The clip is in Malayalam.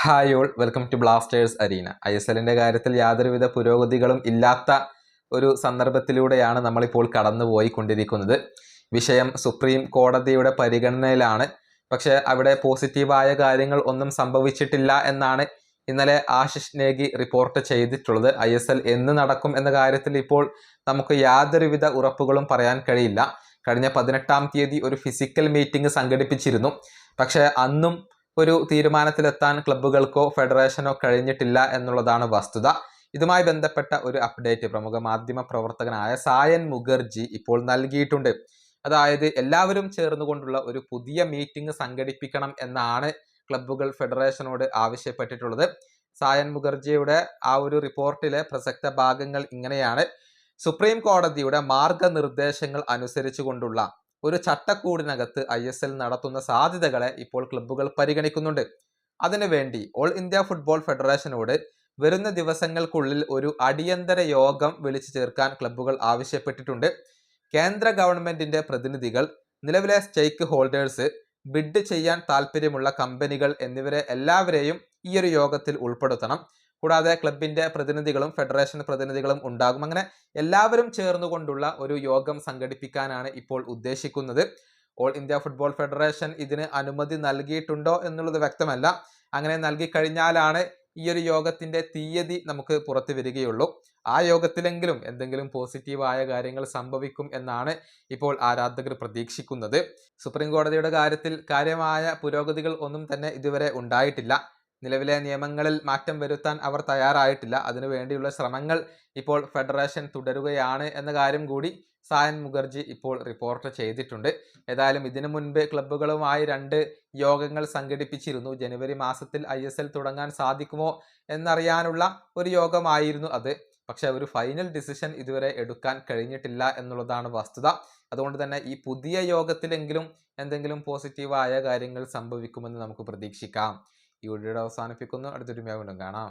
Hi all welcome to Blasters arena. I S എല്ലിന്റെ കാര്യത്തിൽ യാതൊരുവിധ പുരോഗതികളും ഇല്ലാത്ത ഒരു സന്ദർഭത്തിലൂടെയാണ് നമ്മളിപ്പോൾ കടന്നുപോയി കൊണ്ടിരിക്കുന്നത് വിഷയം സുപ്രീം കോടതിയുടെ പരിഗണനയിലാണ്. പക്ഷേ അവിടെ പോസിറ്റീവായ കാര്യങ്ങൾ ഒന്നും സംഭവിച്ചിട്ടില്ല എന്നാണ് ഇന്നലെ ആശിഷ് നേഗി റിപ്പോർട്ട് ചെയ്തിട്ടുള്ളത്. ഐ എസ് എൽ എന്ന് നടക്കും എന്ന കാര്യത്തിൽ ഇപ്പോൾ നമുക്ക് യാതൊരുവിധ ഉറപ്പുകളും പറയാൻ കഴിയില്ല. കഴിഞ്ഞ പതിനെട്ടാം തീയതി ഒരു ഫിസിക്കൽ മീറ്റിംഗ് സംഘടിപ്പിച്ചിരുന്നു. പക്ഷേ അന്നും ഒരു തീരുമാനത്തിലെത്താൻ ക്ലബ്ബുകൾക്കോ ഫെഡറേഷനോ കഴിഞ്ഞിട്ടില്ല എന്നുള്ളതാണ് വസ്തുത. ഇതുമായി ബന്ധപ്പെട്ട ഒരു അപ്ഡേറ്റ് പ്രമുഖ മാധ്യമ പ്രവർത്തകനായ സായൻ മുഖർജി ഇപ്പോൾ നൽകിയിട്ടുണ്ട്. അതായത് എല്ലാവരും ചേർന്നുകൊണ്ടുള്ള ഒരു പുതിയ മീറ്റിംഗ് സംഘടിപ്പിക്കണം എന്നാണ് ക്ലബ്ബുകൾ ഫെഡറേഷനോട് ആവശ്യപ്പെട്ടിട്ടുള്ളത്. സായൻ മുഖർജിയുടെ ആ ഒരു റിപ്പോർട്ടിലെ പ്രസക്ത ഭാഗങ്ങൾ ഇങ്ങനെയാണ്. സുപ്രീം കോടതിയുടെ മാർഗനിർദ്ദേശങ്ങൾ അനുസരിച്ചുകൊണ്ടുള്ള ഒരു ചട്ടക്കൂടിനകത്ത് ഐ എസ് എൽ നടത്തുന്ന സാധ്യതകളെ ഇപ്പോൾ ക്ലബ്ബുകൾ പരിഗണിക്കുന്നുണ്ട്. അതിനുവേണ്ടി ഓൾ ഇന്ത്യ ഫുട്ബോൾ ഫെഡറേഷനോട് വരുന്ന ദിവസങ്ങൾക്കുള്ളിൽ ഒരു അടിയന്തര യോഗം വിളിച്ചു ചേർക്കാൻ ക്ലബ്ബുകൾ ആവശ്യപ്പെട്ടിട്ടുണ്ട്. കേന്ദ്ര ഗവൺമെന്റിന്റെ പ്രതിനിധികൾ നിലവിലെ സ്റ്റേക്ക് ഹോൾഡേഴ്സ് ബിഡ് ചെയ്യാൻ താല്പര്യമുള്ള കമ്പനികൾ എന്നിവരെ എല്ലാവരെയും ഈ ഒരു യോഗത്തിൽ ഉൾപ്പെടുത്തണം. കൂടാതെ ക്ലബിന്റെ പ്രതിനിധികളും ഫെഡറേഷൻ പ്രതിനിധികളും ഉണ്ടാകും. അങ്ങനെ എല്ലാവരും ചേർന്നുകൊണ്ടുള്ള ഒരു യോഗം സംഘടിപ്പിക്കാനാണ് ഇപ്പോൾ ഉദ്ദേശിക്കുന്നത്. ഓൾ ഇന്ത്യ ഫുട്ബോൾ ഫെഡറേഷൻ ഇതിന് അനുമതി നൽകിയിട്ടുണ്ടോ എന്നുള്ളത് വ്യക്തമല്ല. അങ്ങനെ നൽകി കഴിഞ്ഞാലാണ് ഈ ഒരു യോഗത്തിന്റെ തീയതി നമുക്ക് പുറത്തു വരികയുള്ളൂ. ആ യോഗത്തിലെങ്കിലും എന്തെങ്കിലും പോസിറ്റീവായ കാര്യങ്ങൾ സംഭവിക്കും എന്നാണ് ഇപ്പോൾ ആരാധകർ പ്രതീക്ഷിക്കുന്നത്. സുപ്രീം കോടതിയുടെ കാര്യത്തിൽ കാര്യമായ പുരോഗതികൾ ഒന്നും തന്നെ ഇതുവരെ ഉണ്ടായിട്ടില്ല. നിലവിലെ നിയമങ്ങളിൽ മാറ്റം വരുത്താൻ അവർ തയ്യാറായിട്ടില്ല. അതിനുവേണ്ടിയുള്ള ശ്രമങ്ങൾ ഇപ്പോൾ ഫെഡറേഷൻ തുടരുകയാണ് എന്ന കാര്യം കൂടി സായൻ മുഖർജി ഇപ്പോൾ റിപ്പോർട്ട് ചെയ്തിട്ടുണ്ട്. ഏതായാലും ഇതിനു മുൻപ് ക്ലബ്ബുകളുമായി രണ്ട് യോഗങ്ങൾ സംഘടിപ്പിച്ചിരുന്നു. ജനുവരി മാസത്തിൽ ഐ തുടങ്ങാൻ സാധിക്കുമോ എന്നറിയാനുള്ള ഒരു യോഗമായിരുന്നു അത്. പക്ഷേ ഒരു ഫൈനൽ ഡിസിഷൻ ഇതുവരെ എടുക്കാൻ കഴിഞ്ഞിട്ടില്ല എന്നുള്ളതാണ് വസ്തുത. അതുകൊണ്ട് തന്നെ ഈ പുതിയ യോഗത്തിലെങ്കിലും എന്തെങ്കിലും പോസിറ്റീവായ കാര്യങ്ങൾ സംഭവിക്കുമെന്ന് നമുക്ക് പ്രതീക്ഷിക്കാം. ഈ വീഡിയോയുടെ അവസാനിപ്പിക്കുന്നു. അടുത്തൊരു വീണ്ടും കാണാം.